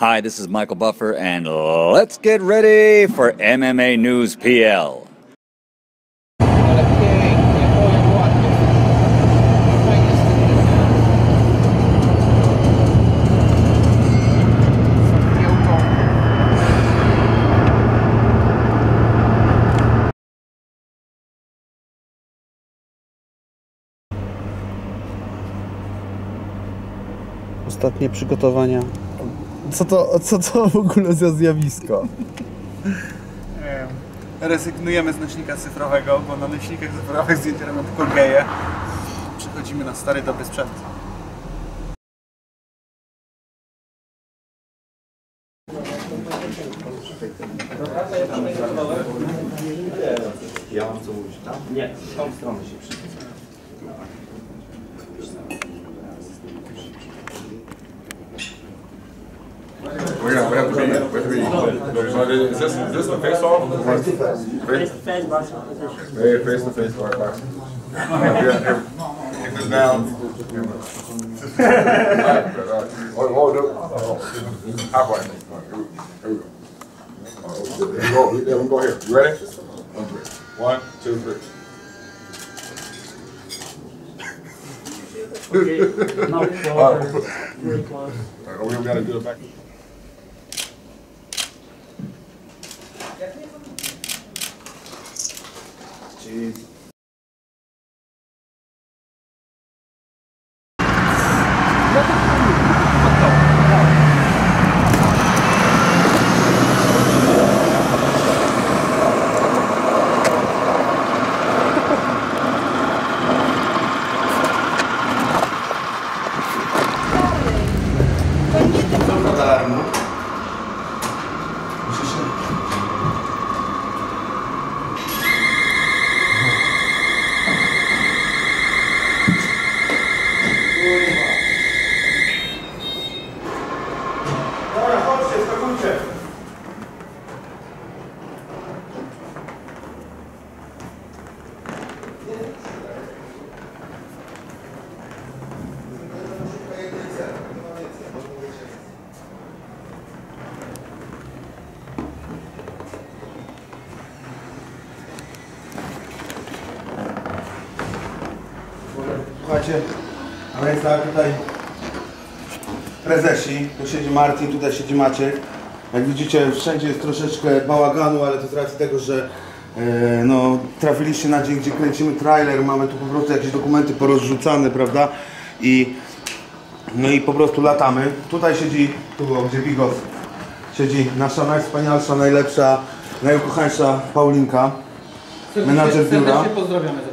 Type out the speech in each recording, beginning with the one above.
Hi, this is Michael Buffer, and let's get ready for MMA News PL. Ostatnie przygotowania. Co to, co to w ogóle za zjawisko? Rezygnujemy z nośnika cyfrowego, bo na nośnikach cyfrowych zdjęcia robią tylko geje. Przechodzimy na stary, dobry sprzęt. We have, we have to be, we have to referee. Is this, is this the face-off? Face to face. Face to face. Yeah, face to face boxing. If it's down. Go here. You ready? One, two, three. okay. Not close. Really close. All right, we got to do it back. えー。Słuchajcie, ale jest tak tutaj prezesi, tu siedzi Martin, tutaj siedzi Maciek. Jak widzicie, wszędzie jest troszeczkę bałaganu, ale to z racji tego, że e, no, trafiliście na dzień, gdzie kręcimy trailer, mamy tu po prostu jakieś dokumenty porozrzucane, prawda? I, no i po prostu latamy. Tutaj siedzi, tu było, gdzie Bigos, siedzi nasza najwspanialsza, najlepsza, najukochańsza Paulinka. Menadżer biura.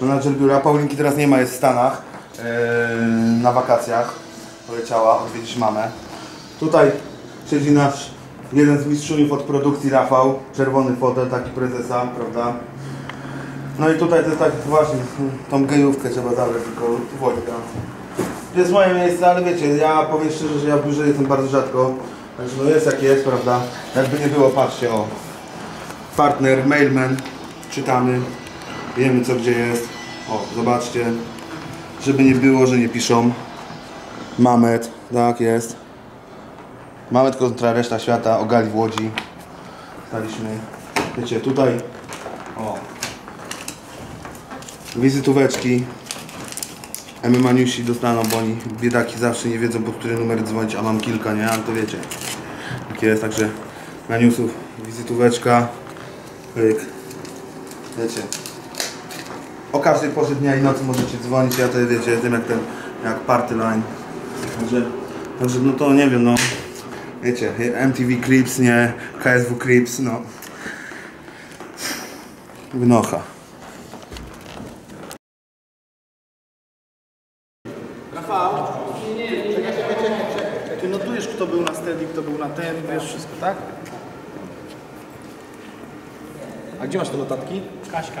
Menadżer biura. Paulinki teraz nie ma, jest w Stanach. Yy, na wakacjach. Poleciała odwiedzić mamę. Tutaj siedzi nasz jeden z mistrzów od produkcji Rafał. Czerwony fotel, taki prezesa, prawda? No i tutaj to jest tak właśnie, tą gejówkę trzeba zabrać, tylko Wojtka. To jest moje miejsce, ale wiecie, ja powiem szczerze, że ja w jestem bardzo rzadko. Także no jest jak jest, prawda? Jakby nie było, patrzcie, o. Partner, mailman, czytamy, wiemy co gdzie jest. O, zobaczcie, żeby nie było, że nie piszą. Mamet, tak jest. Mamet kontra reszta świata, ogali w Łodzi. Staliśmy, wiecie, tutaj, o, wizytóweczki. MMA Newsi dostaną, bo oni biedaki zawsze nie wiedzą, po który numer dzwonić, a mam kilka, nie? Ale to wiecie. Tak jest, także na newsów wizytóweczka. Wiecie. O każdej porze dnia i nocy możecie dzwonić, ja to wiecie, jestem jak ten, jak party line. Także, także no to nie wiem, no. Wiecie, MTV Clips, nie, KSW Clips, no. Wynocha. Rafał? Czekaj, czekaj, czekaj, czekaj. Ty notujesz, kto był na steady, kto był na ten, wiesz wszystko, tak? A gdzie masz te notatki? Kaśka.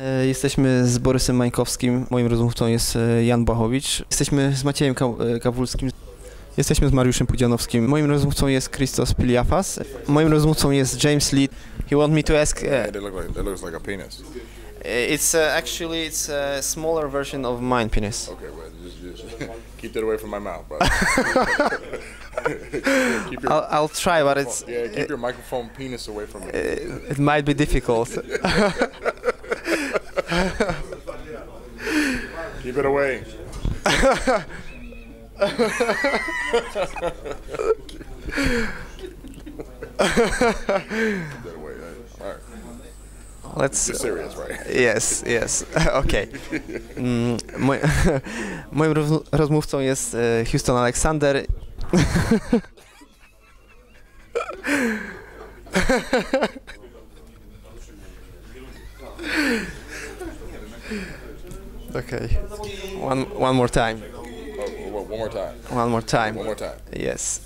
E, Jesteśmy z Borysem Mańkowskim, moim rozmówcą jest e, Jan Błachowicz. Jesteśmy z Maciejem e, Kawulskim. Jesteśmy z Mariuszem Pudzianowskim. Moim rozmówcą jest Christos Piliafas. Moim rozmówcą jest James Lee. He want me to ask... Yeah, they look like that looks like a penis. it's actually it's a smaller version of mine penis. Okay, well, just, just keep that away from my mouth, bro. keep your I'll, I'll try, but it's yeah, keep your microphone penis away from me. it might be difficult. Keep it away. Let's You're serious, right? Yes, yes. Okej. Mm, moj, moim roz- rozmówcą jest e, Houston Alexander. Okay. One one more time. Oh, one more time. One more time. One more time. Yes.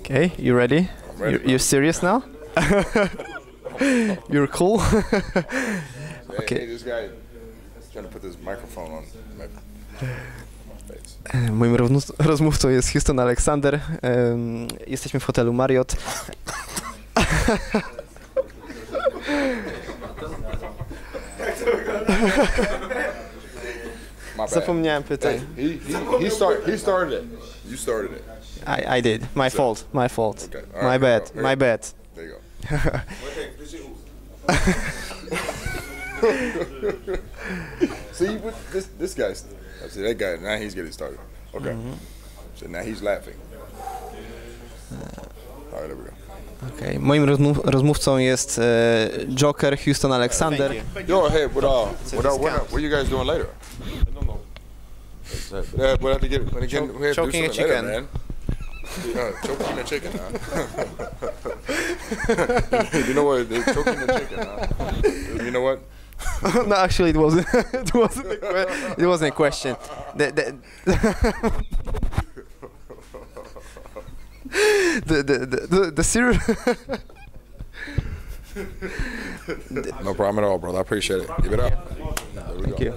Okay, you ready? I'm ready. You're, you're serious now? you're cool? Okay. hey, this guy is trying to put this microphone on my, Moim rozmów- rozmówcą jest Houston Alexander. Em, Jesteśmy w hotelu Marriott. Zapomniałem pytań. He, he, he, start, he started it. You started it. I, I did. My fault. My fault. Okay, all My bad. go. My bad. There you go. See, what this this guy's. I see that guy. Now he's getting started. Okay. Mm-hmm. So now he's laughing. All right, there we go. Okay. Moim rozmów- rozmówcą jest e, Joker Houston Alexander. Yo, hey, what uh, what uh, what, what you guys doing later? I don't know. Yeah, we'll have to get when again. We have to do a something later, chicken. man. Uh, choking a chicken, huh? you know what? They're choking the chicken, huh? You know what? no, actually, it wasn't. it wasn't. A que- it wasn't a question. The, the, the, the, the, the, the serious. No problem at all, brother. I appreciate it. Give it up. There Thank you.